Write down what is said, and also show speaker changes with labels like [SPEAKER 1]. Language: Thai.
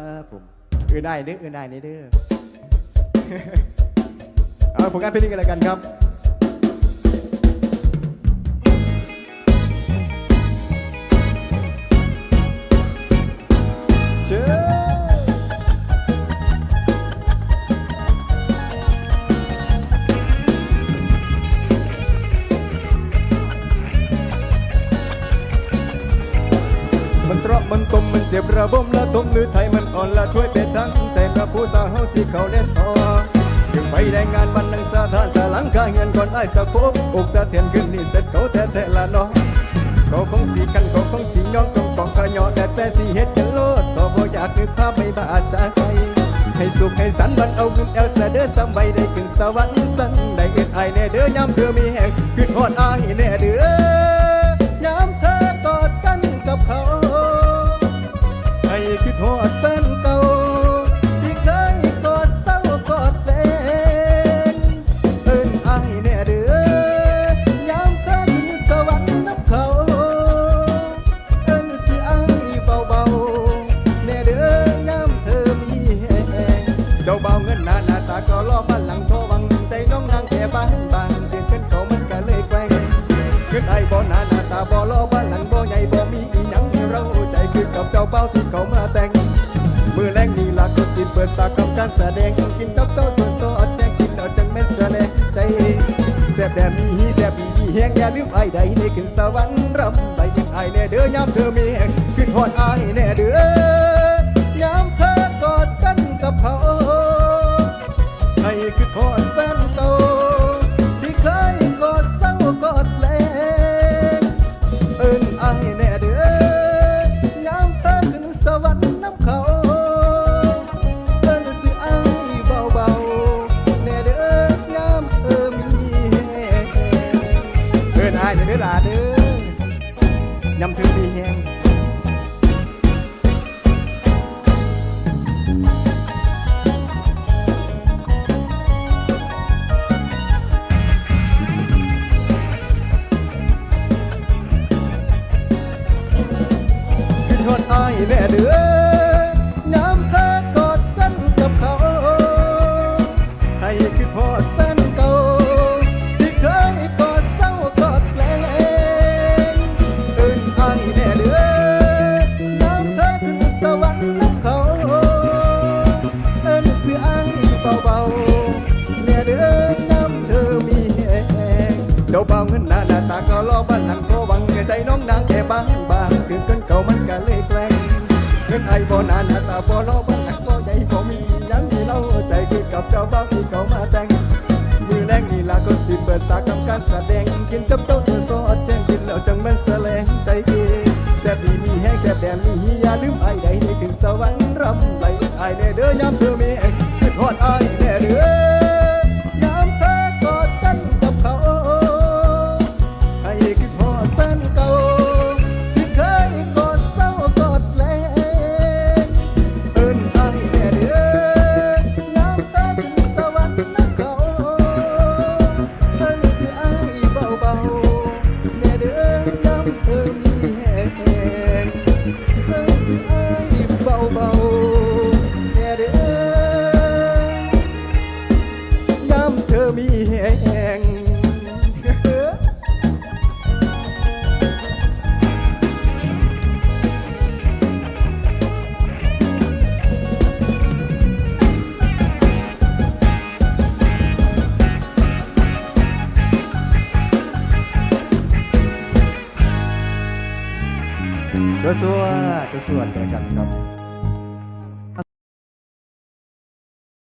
[SPEAKER 1] ครับผมอื่นได้เด้ออื่นได้นี่เด้อ เอาผลงานเพลงนี้กันแล้วกันครับ ตราะมันตมมันเจ็บระบมละตมหรือไทยมันอ่อนละถ้วยเป็ดทั้งใจพระผู้สาวเฮาสิเขาเล่นต่อยังไปได้งานวันนังสาทานสาหลังกาเงินก่อนไอ้สะโพกอกสะเทียนขึ้นนี่เสร็จเขาแท้แท้ละเนาะเขาคงสีกันเขาคงสีย้อนกองกองกระยอแต่แต่สีเฮ็ดกันโลดก็บ่อยากนึกภาพไม่บาดใจให้สุขให้สันบันเอาเงินเอลเสเด้อสำใบได้ขึ้นสวรรค์สันได้เกิดไอแน่เด้อยามเธอมีแห่งขึ้นฮอดอายแน่เด้อ บ้านบางเดือนเงินเขามันก็เลยแกล้งเงินไอ้บ่หนาหน้าตาบ่รอบ้านหลังบ่ใหญ่บ่มีอีหยังเราใจคือกับเจ้าเป้าที่เขามาแต่งมือแรงนี่ล่ะก็สิเปิดสากกับการแสดงกินจับเจ้าส่วนโซอดแจ้งกินเอาจังแม่นแสดงใจแซ่บแดมมีฮีแซ่บมีมีแฮงอย่าลืมไอ้ใดได้ขึ้นสวรรค์รำไปยังไอ้แน่เด้อยามเธอมีแฮงขึ้นฮอดไอ้แน่เด้อ ย้ำเธอมีแฮงคิดฮอดอายแม่เด้อ เจ้าบ่าเงินหน้าหน้าตาก็รอบ้านหลังโทวังแค่ใจน้องนางแค่บางบางถึงกันเก่ามันก็เลยแกล้งเงินไอ้บ่หน้าหน้าตาบ่รอบ้านหลังบ่ใหญ่บ่มีหยังที่เราใจคือกับเจ้าบ่าวที่เขามาแต่งมือแรงนี่ล่ะก็สิเปิดสากทำการแสดงกินจับเจ้าเธอสอดแจ้งกินแล้วจังม่นแสลงใจเองแซ่บดีมีแห้งแซ่บแดมมีอย่าลืมไอ้ใดได้ถึงสวรรค์รำไหลไอ้แน่เด้อยามเธอ สวัสดีสวดกันครับ